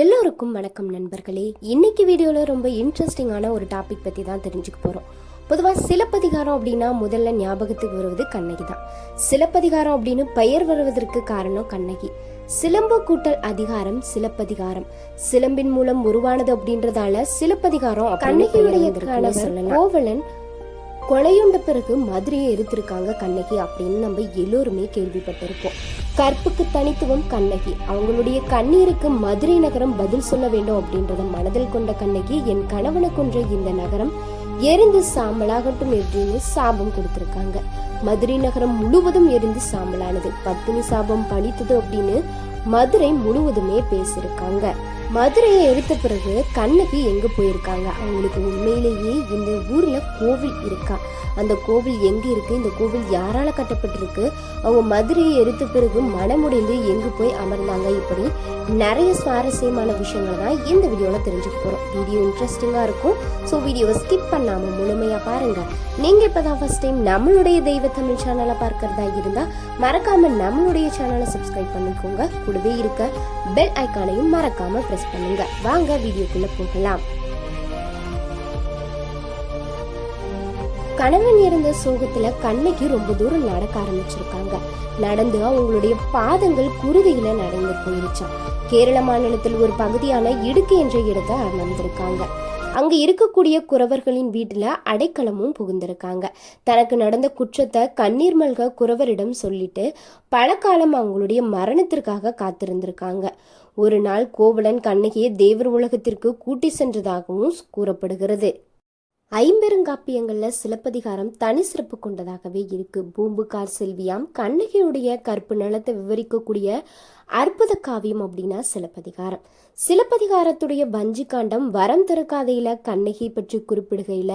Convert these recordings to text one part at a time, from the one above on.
எல்லோருக்கும் வணக்கம் நண்பர்களே. இன்னைக்கு வீடியோவில் ரொம்ப இன்ட்ரெஸ்டிங்கான ஒரு டாபிக் பற்றி தான் தெரிஞ்சுக்க போகிறோம் பொதுவாக சிலப்பதிகாரம் அப்படின்னா முதல்ல ஞாபகத்துக்கு வருவது கண்ணகி தான். சிலப்பதிகாரம் அப்படின்னு பெயர் வருவதற்கு காரணம் கண்ணகி. சிலம்பு கூட்டல் அதிகாரம் சிலப்பதிகாரம். சிலம்பின் மூலம் உருவானது அப்படின்றதால சிலப்பதிகாரம் கண்ணகியுடைய கோவலன் கொலையுண்ட பிறகு மதுரையை எரித்திருக்காங்க கண்ணகி அப்படின்னு நம்ம எல்லோருமே கேள்விப்பட்டிருப்போம். கற்புக்கு தனித்துவம் கண்ணகி. அவங்களுடைய கண்ணீருக்கு மதுரை நகரம் பதில் சொல்ல வேண்டும் அப்படின்றத மனதில் கொண்ட கண்ணகி என் கணவனை கொன்ற இந்த நகரம் எரிந்து சாம்பலாகட்டும் எப்படின்னு சாபம் கொடுத்திருக்காங்க. மதுரை நகரம் முழுவதும் எரிந்து சாம்பலானது. பத்தினி சாபம் பழித்தது அப்படின்னு மதுரை முழுவதுமே பேசியிருக்காங்க. மதுரையை எடுத்த பிறகு கண்ணகி எங்க போயிருக்காங்க? அவங்களுக்கு உண்மையிலேயே இந்த ஊர்ல கோவில் இருக்கா? அந்த கோவில் எங்க இருக்கு? இந்த கோவில் யாரால கட்டப்பட்டிருக்கு? அவங்க மதுரையை எடுத்த பிறகு மனமுடைந்து எங்கே போய் அமர்ந்தாங்க? இப்படி நிறைய சுவாரஸ்யமான விஷயங்களை தான் இந்த வீடியோல தெரிஞ்சுக்க போறோம். வீடியோ இன்ட்ரெஸ்டிங்கா இருக்கும். ஸோ வீடியோவை ஸ்கிப் பண்ணாம முழுமையா பாருங்க. நீங்க இப்பதான் ஃபர்ஸ்ட் டைம் நம்மளுடைய தெய்வ தமிழ் சேனலை பார்க்கறதா இருந்தா மறக்காம நம்மளுடைய சேனலை சப்ஸ்கிரைப் பண்ணிக்கோங்க. கூடவே இருக்க பெல் ஐக்கானையும் மறக்காம பிரஸ் பண்ணுங்க. வாங்க வீடியோக்குள்ள போகலாம். கணவன் இருந்த சோகத்துல கண்ணகி ரொம்ப தூரம் நடக்க ஆரம்பிச்சிருக்காங்க. நடந்து அவங்களுடைய பாதங்கள் குருதியில நடந்து போயிருச்சான் கேரள மாநிலத்தில் ஒரு பகுதியான இடுக்கு என்ற இடத்தை அமர்ந்திருக்காங்க. அங்கு இருக்கக்கூடிய குறவர்களின் வீட்டில் அடைக்கலமும் புகுந்திருக்காங்க. தனக்கு நடந்த குற்றத்தை கண்ணீர் மல்க குறவரிடம் சொல்லிட்டு பல காலம் அவங்களுடைய மரணத்திற்காக காத்திருந்திருக்காங்க. ஒரு நாள் கோவலன் கண்ணகியை தேவர் உலகத்திற்கு கூட்டி சென்றதாகவும் கூறப்படுகிறது. ஐம்பெருங்காப்பியங்களில் சிலப்பதிகாரம் தனி சிறப்பு கொண்டதாகவே இருக்கு. பூம்புகார் செல்வியாம் கண்ணகியுடைய கற்பு நலத்தை விவரிக்கக்கூடிய அற்புத காவியம் அப்படின்னா சிலப்பதிகாரம். சிலப்பதிகாரத்துடைய வஞ்சி காண்டம் வரம் திருக்காதையில கண்ணகி பற்றி குறிப்பிடுகையில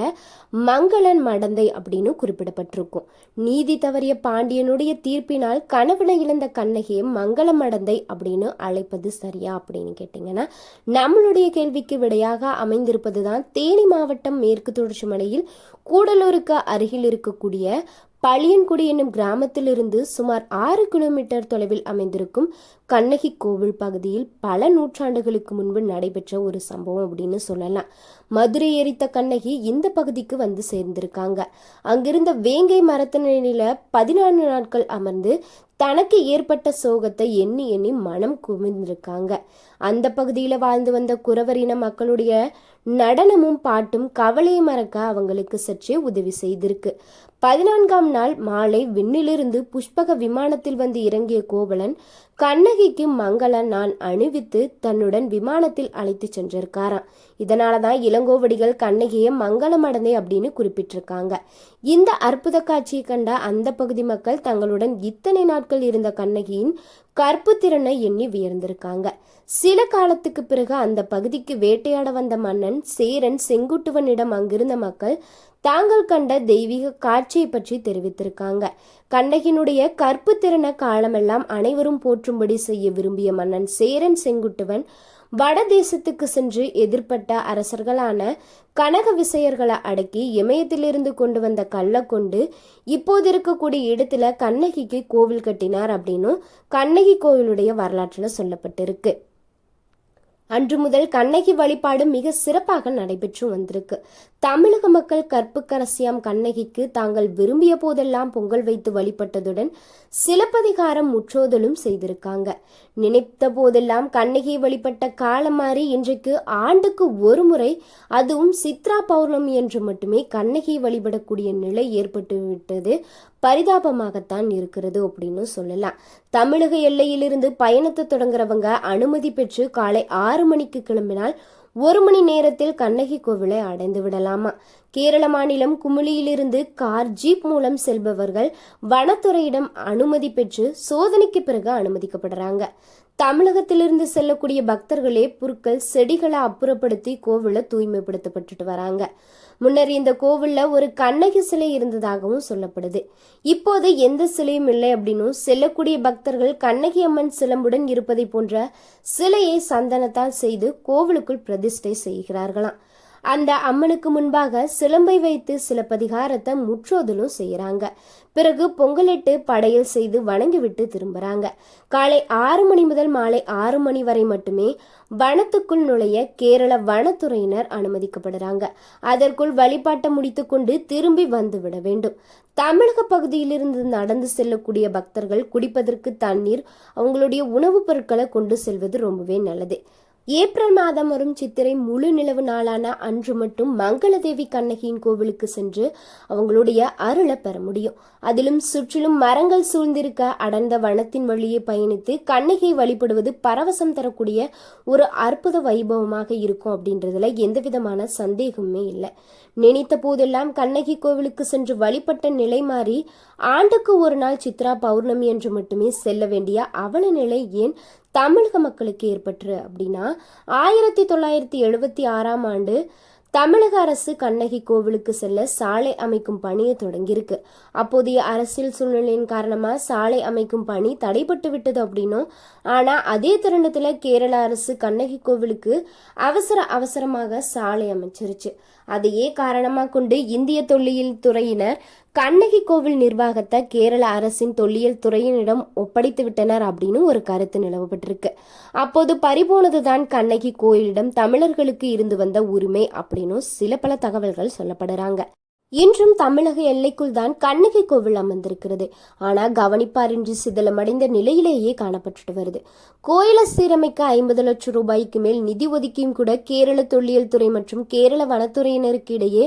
மங்களன் மடந்தை அப்படின்னு குறிப்பிடப்பட்டிருக்கும். நீதி தவறிய பாண்டியனுடைய தீர்ப்பினால் கணவனை இழந்த கண்ணகியை மங்கள மடந்தை அப்படின்னு அழைப்பது சரியா அப்படின்னு கேட்டீங்கன்னா நம்மளுடைய கேள்விக்கு விடையாக அமைந்திருப்பது தான் தேனி மாவட்டம் மேற்கு தொடர்ச்சி மலையில் கூடலூருக்கு அருகில் இருக்கக்கூடிய பழியன்குடி என்னும் கிராமத்திலிருந்து சுமார் ஆறு கிலோமீட்டர் தொலைவில் அமைந்திருக்கும் கண்ணகி கோவில் பகுதியில் பல நூற்றாண்டுகளுக்கு முன்பு நடைபெற்ற ஒரு சம்பவம் அப்படின்னு சொல்லலாம். மதுரை எரித்த கண்ணகி இந்த பகுதிக்கு வந்து சேர்ந்திருக்காங்க. அங்கிருந்த வேங்கை மரத்தினில பதினான்கு நாட்கள் அமர்ந்து தனக்கு ஏற்பட்ட சோகத்தை எண்ணி எண்ணி மனம் குவிந்திருக்காங்க. அந்த பகுதியில் வாழ்ந்து வந்த குறவரின மக்களுடைய நடனமும் பாட்டும் கவலையை மறக்க அவங்களுக்கு சற்றே உதவி செய்திருக்கு. பதினான்காம் நாள் மாலை விண்ணிலிருந்து புஷ்பக விமானத்தில் வந்து இறங்கிய கோவலன் கண்ணகிக்கு மங்கள நான் அணிவித்து தன்னுடன் விமானத்தில் அழைத்து சென்றிருக்காராம். இதனாலதான் இளங்கோவடிகள் கண்ணகியை மங்களமடந்தை அப்படின்னு குறிப்பிட்டிருக்காங்க. இந்த அற்புத காட்சியை கண்ட அந்த பகுதி மக்கள் தங்களுடன் இத்தனை நாட்கள் இருந்த கண்ணகியின் கற்பு திறனை எண்ணி வியர்ந்திருக்காங்க. சில காலத்துக்கு பிறகு அந்த பகுதிக்கு வேட்டையாட வந்த மன்னன் சேரன் செங்குட்டுவனிடம் அங்கிருந்த மக்கள் தாங்கள் கண்ட தெய்வீக காட்சியை பற்றி தெரிவித்திருக்காங்க. கண்ணகினுடைய கற்பு காலமெல்லாம் அனைவரும் போற்றும்படி செய்ய விரும்பிய மன்னன் சேரன் செங்குட்டுவன் வடதேசத்துக்கு சென்று எதிர்ப்பட்ட அரசர்களான கனக விசையர்களை அடக்கி இமயத்திலிருந்து கொண்டு வந்த கல்லை கொண்டு இப்போது இருக்கக்கூடிய இடத்துல கண்ணகிக்கு கோவில் கட்டினார் அப்படின்னும் கண்ணகி கோவிலுடைய வரலாற்றில் சொல்லப்பட்டிருக்கு. அன்று முதல் கண்ணகி வழிபாடு மிக சிறப்பாக நடைபெற்று வந்திருக்கு. தமிழக மக்கள் கற்புக்கரசியாம் கண்ணகிக்கு தாங்கள் விரும்பிய போதெல்லாம் பொங்கல் வைத்து வழிபட்டதுடன் சிலப்பதிகாரம் முற்றோதலும் செய்திருக்காங்க. நினைத்த போதெல்லாம் கண்ணகி வழிபட்ட காலம் மாறி இன்றைக்கு ஆண்டுக்கு ஒரு முறை அதுவும் சித்ரா பௌர்ணமி என்று மட்டுமே கண்ணகி வழிபடக்கூடிய நிலை ஏற்பட்டு விட்டது பரிதாபமாகத்தான் இருக்கிறது அப்படின்னு சொல்லலாம். தமிழக எல்லையிலிருந்து பயணத்தை தொடங்குறவங்க அனுமதி பெற்று காலை ஆறு மணிக்கு கிளம்பினால் ஒரு மணி நேரத்தில் கண்ணகி கோவிலை அடைந்து விடலாமா? கேரள மாநிலம் குமுளியிலிருந்து கார் ஜீப் மூலம் செல்பவர்கள் வனத்துறையிடம் அனுமதி பெற்று சோதனைக்கு பிறகு அனுமதிக்கப்படுறாங்க. தமிழகத்திலிருந்து செல்லக்கூடிய பக்தர்களே புற்கள் செடிகளை அப்புறப்படுத்தி கோவிலை தூய்மைப்படுத்தப்பட்டுட்டு வராங்க. முன்னர் இந்த கோவில்ல ஒரு கண்ணகி சிலை இருந்ததாகவும் சொல்லப்படுது. இப்போது எந்த சிலையும் இல்லை அப்படின்னும் செல்லக்கூடிய பக்தர்கள் கண்ணகி அம்மன் சிலம்புடன் இருப்பதை போன்ற சிலையை சந்தனத்தால் செய்து கோவிலுக்குள் பிரதிஷ்டை செய்கிறார்களாம். அந்த அம்மனுக்கு முன்பாக சிலம்பை வைத்து சிலப்பதிகாரத்தை முற்றோதலும் செய்கிறாங்க பிறகு பொங்கலிட்டு படையல் செய்து வணங்கிவிட்டு திரும்புறாங்க. காலை ஆறு மணி முதல் மாலை ஆறு மணி வரை மட்டுமே வனத்துக்குள் நுழைய கேரள வனத்துறையினர் அனுமதிக்கப்படுறாங்க. அதற்குள் வழிபாட்டை முடித்துக்கொண்டு திரும்பி வந்துவிட வேண்டும். தமிழக பகுதியிலிருந்து நடந்து செல்லக்கூடிய பக்தர்கள் குடிப்பதற்கு தண்ணீர் அவங்களுடைய உணவுப் பொருட்களை கொண்டு செல்வது ரொம்பவே நல்லது. ஏப்ரல் மாதம் வரும் சித்திரை முழு நிலவு நாளான அன்று மட்டும் மங்களதேவி கண்ணகியின் கோவிலுக்கு சென்று அவங்களுடைய அருளை பெற முடியும். அதிலும் சுற்றிலும் மரங்கள் சூழ்ந்திருக்க அடர்ந்த வனத்தின் வழியே பயணித்து கண்ணகியை வழிபடுவது பரவசம் தரக்கூடிய ஒரு அற்புத வைபவமாக இருக்கும் அப்படின்றதுல எந்த விதமான சந்தேகமே இல்லை. நினைத்த போதெல்லாம் கண்ணகி கோவிலுக்கு சென்று வழிபட்ட நிலை மாறி ஆண்டுக்கு ஒரு நாள் சித்ரா பௌர்ணமி என்று மட்டுமே செல்ல வேண்டிய அவல நிலை ஏன் தமிழக மக்களுக்கு ஏற்பட்டு அப்படின்னா ஆயிரத்தி தொள்ளாயிரத்தி எழுபத்தி ஆறாம் ஆண்டு தமிழக அரசு கண்ணகி கோவிலுக்கு செல்ல சாலை அமைக்கும் பணியை தொடங்கியிருக்கு. அப்போதைய அரசியல் சூழ்நிலையின் காரணமாக சாலை அமைக்கும் பணி தடைப்பட்டு விட்டது அப்படின்னும் ஆனால் அதே தருணத்தில் கேரள அரசு கண்ணகி கோவிலுக்கு அவசர அவசரமாக சாலை அமைச்சிருச்சு. அதையே காரணமாக கொண்டு இந்திய தொல்லியல் துறையினர் கண்ணகி கோவில் நிர்வாகத்தை கேரள அரசின் தொல்லியல் துறையினிடம் ஒப்படைத்து விட்டனர் அப்படின்னு ஒரு கருத்து நிலவப்பட்டிருக்கு. அப்போது பறிபோனதுதான் கண்ணகி கோயிலிடம் தமிழர்களுக்கு இருந்து வந்த உரிமை அப்படின்னும் சில பல தகவல்கள் சொல்லப்படுறாங்க. இன்றும் தமிழக எல்லைக்குள் தான் கண்ணகி கோவில் அமர்ந்திருக்கிறது. ஆனால் கவனிப்பாரின்றி சிதலமடைந்த நிலையிலேயே காணப்பட்டுட்டு வருது. கோயிலை சீரமைக்க ஐம்பது லட்சம் ரூபாய்க்கு மேல் நிதி ஒதுக்கியும் கூட கேரள தொல்லியல் துறை மற்றும் கேரள வனத்துறையினருக்கு இடையே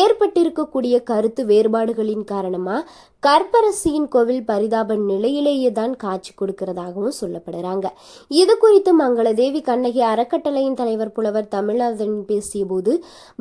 ஏற்பட்டிருக்கக்கூடிய கருத்து வேறுபாடுகளின் காரணமா கற்பரசியின் கோவில் பரிதாப நிலையிலேயே தான் காட்சி கொடுக்கிறதாகவும் சொல்லப்படுறாங்க. இது குறித்து மங்களதேவி கண்ணகி அறக்கட்டளையின் தலைவர் புலவர் தமிழ்நாதன் பேசிய போது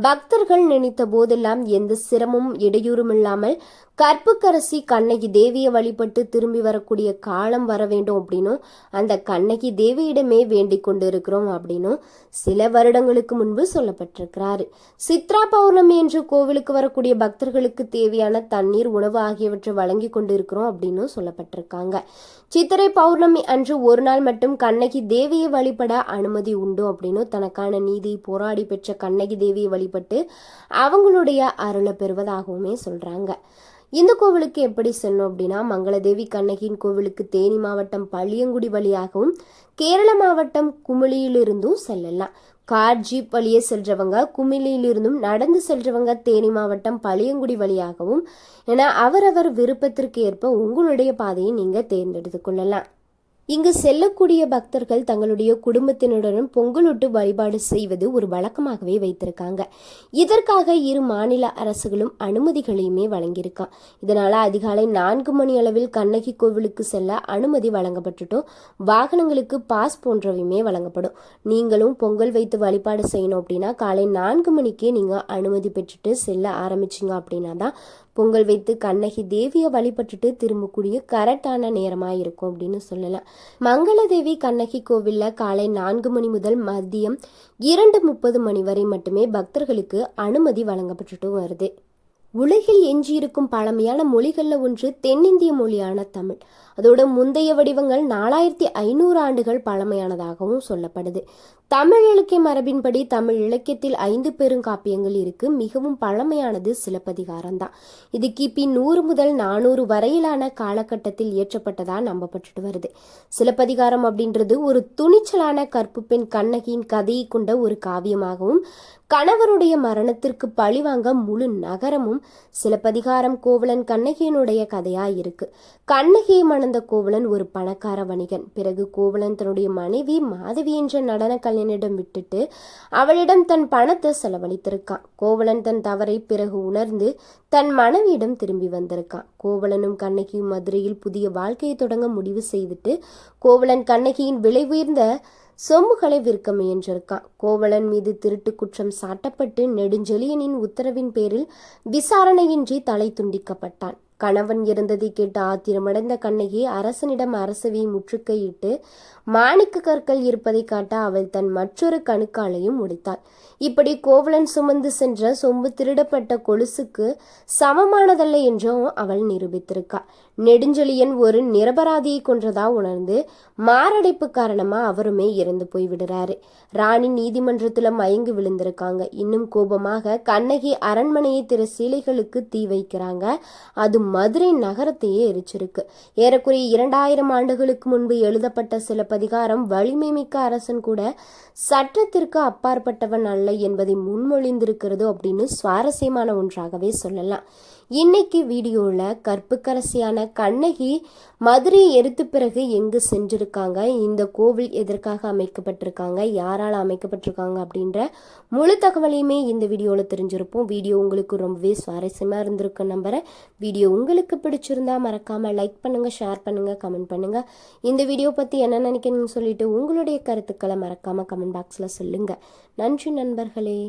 பக்தர்கள் நினைத்த போதெல்லாம் எந்த சிரமமும் இடையூறும் இல்லாமல் கற்புக்கரசி கண்ணகி தேவியை வழிபட்டு திரும்பி வரக்கூடிய காலம் வர வேண்டும் அப்படின்னும் அந்த கண்ணகி தேவியிடமே வேண்டிக் கொண்டு இருக்கிறோம் அப்படின்னும் சில வருடங்களுக்கு முன்பு சொல்லப்பட்டிருக்கிறாரு. சித்ரா பௌர்ணமி என்று கோவிலுக்கு வரக்கூடிய பக்தர்களுக்கு தேவையான தண்ணீர் உணவு ஆகியவற்றை வழங்கி கொண்டு இருக்கிறோம் அப்படின்னும் சொல்லப்பட்டிருக்காங்க. சித்திரை பௌர்ணமி அன்று ஒரு நாள் மட்டும் கண்ணகி தேவியை வழிபட அனுமதி உண்டு அப்படின்னு தனக்கான நீதி போராடி பெற்ற கண்ணகி தேவியை வழிபட்டு அவங்களுடைய அருளை பெறுவதாகவுமே சொல்றாங்க. இந்த கோவிலுக்கு எப்படி செல்லணும் அப்படின்னா மங்களதேவி கண்ணகியின் கோவிலுக்கு தேனி மாவட்டம் பள்ளியங்குடி வழியாகவும் கேரள மாவட்டம் குமிளியிலிருந்தும் செல்லலாம். கார் ஜீப் வழியே செல்றவங்க குமிளியிலிருந்தும் நடந்து செல்றவங்க தேனி மாவட்டம் பழியங்குடி வழியாகவும் என அவரவர் விருப்பத்திற்கு ஏற்ப உங்களுடைய பாதையை நீங்க தேர்ந்தெடுத்து கொள்ளலாம். இங்கு செல்லக்கூடிய பக்தர்கள் தங்களுடைய குடும்பத்தினருடன் பொங்கலொட்டு வழிபாடு செய்வது ஒரு வழக்கமாகவே வைத்திருக்காங்க. இதற்காக இரு மாநில அரசுகளும் அனுமதிகளையுமே வழங்கியிருக்கான் இதனால அதிகாலை நான்கு மணி அளவில் கண்ணகி கோவிலுக்கு செல்ல அனுமதி வழங்கப்பட்டுட்டும் வாகனங்களுக்கு பாஸ் போன்றவையுமே வழங்கப்படும். நீங்களும் பொங்கல் வைத்து வழிபாடு செய்யணும் அப்படின்னா காலை நான்கு மணிக்கே நீங்கள் அனுமதி பெற்றுட்டு செல்ல ஆரம்பிச்சிங்க அப்படின்னா தான் பொங்கல் வைத்து கண்ணகி தேவியை வழிபட்டுட்டு திரும்பக்கூடிய கரெக்டான நேரமாக இருக்கும் அப்படின்னு சொல்லலாம். மங்களதேவி கண்ணகி கோவிலில் காலை நான்கு மணி முதல் மதியம் இரண்டு முப்பது மணி வரை மட்டுமே பக்தர்களுக்கு அனுமதி வழங்கப்பட்டுட்டு வருது. உலகில் எஞ்சியிருக்கும் பழமையான மொழிகளில் ஒன்று தென்னிந்திய மொழியான தமிழ். அதோட முந்தைய வடிவங்கள் நாலாயிரத்தி ஐநூறு ஆண்டுகள் பழமையானதாகவும் சொல்லப்படுது. தமிழ் இலக்கிய மரபின்படி தமிழ் இலக்கியத்தில் ஐந்து பெருங்காப்பியங்கள் இருக்கு. மிகவும் பழமையானது சிலப்பதிகாரம் தான் இது கிபி நூறு முதல் நானூறு வரையிலான காலகட்டத்தில் இயற்றப்பட்டதா நம்பப்பட்டுட்டு வருது. சிலப்பதிகாரம் அப்படின்றது ஒரு துணிச்சலான கற்பு பெண் கண்ணகியின் கதையை கொண்ட ஒரு காவியமாகவும் கணவருடைய மரணத்திற்கு பழிவாங்க முழு நகரமும் சிலப்பதிகாரம் கோவலன் கண்ணகியினுடைய கதையா இருக்கு. கண்ணகியை மணந்த கோவலன் ஒரு பணக்கார வணிகன். பிறகு கோவலன் தன்னுடைய மனைவி மாதவி என்ற நடன கலைஞனிடம் விட்டுட்டு அவளிடம் தன் பணத்தை செலவழித்திருக்கான். கோவலன் தன் தவறை பிறகு உணர்ந்து தன் மனைவியிடம் திரும்பி வந்திருக்கான். கோவலனும் கண்ணகியும் மதுரையில் புதிய வாழ்க்கையை தொடங்க முடிவு செய்துட்டு கோவலன் கண்ணகியின் விலை உயர்ந்த சொம்புகளை விற்க முயன்றிருக்கான். கோவலன் மீது திருட்டு குற்றம் சாட்டப்பட்டு நெடுஞ்செழியனின் உத்தரவின் பேரில் விசாரணையின்றி தலை துண்டிக்கப்பட்டான். கணவன் இறந்ததை கேட்டு ஆத்திரமடைந்த கண்ணகி அரசனிடம் அரசவியை முற்றுகையிட்டு மாணிக்க கற்கள் இருப்பதை காட்ட அவள் தன் மற்றொரு கணுக்காலையும் முடித்தாள் இப்படி கோவலன் சுமந்து சென்ற சொம்பு திருடப்பட்ட கொலுசுக்கு சமமானதல்ல என்றும் அவள் நிரூபித்திருக்காள் நெடுஞ்செழியன் ஒரு நிரபராதியை கொன்றதா உணர்ந்து மாரடைப்பு காரணமா அவருமே இறந்து போய் விடுறாரு. ராணி நீதிமன்றத்துல மயங்கி விழுந்திருக்காங்க. இன்னும் கோபமாக கண்ணகி அரண்மனையை திரு சீலைகளுக்கு தீ வைக்கிறாங்க. அது மதுரை நகரத்தையே எரிச்சிருக்கு. ஏறக்குறைய இரண்டாயிரம் ஆண்டுகளுக்கு முன்பு எழுதப்பட்ட சிலப்பதிகாரம் வலிமை மிக்க அரசன் கூட சட்டத்திற்கு அப்பாற்பட்டவன் அல்ல என்பதை முன்மொழிந்திருக்கிறது அப்படின்னு சுவாரஸ்யமான ஒன்றாகவே சொல்லலாம். இன்னைக்கு வீடியோவில் கற்புக்கரசியான கண்ணகி மதுரை எரித்து பிறகு எங்கு சென்றிருக்காங்க? இந்த கோவில் எதற்காக அமைக்கப்பட்டிருக்காங்க? யாரால் அமைக்கப்பட்டிருக்காங்க? அப்படின்ற முழு தகவலையுமே இந்த வீடியோவில் தெரிஞ்சிருப்போம். வீடியோ உங்களுக்கு ரொம்பவே சுவாரஸ்யமாக இருந்திருக்கு நம்புகிறேன் வீடியோ உங்களுக்கு பிடிச்சிருந்தா மறக்காமல் லைக் பண்ணுங்கள் ஷேர் பண்ணுங்கள் கமெண்ட் பண்ணுங்கள் இந்த வீடியோ பற்றி என்ன நினைக்கணும்னு சொல்லிட்டு உங்களுடைய கருத்துக்களை மறக்காமல் கமெண்ட் பாக்ஸில் சொல்லுங்கள் நன்றி நண்பர்களே.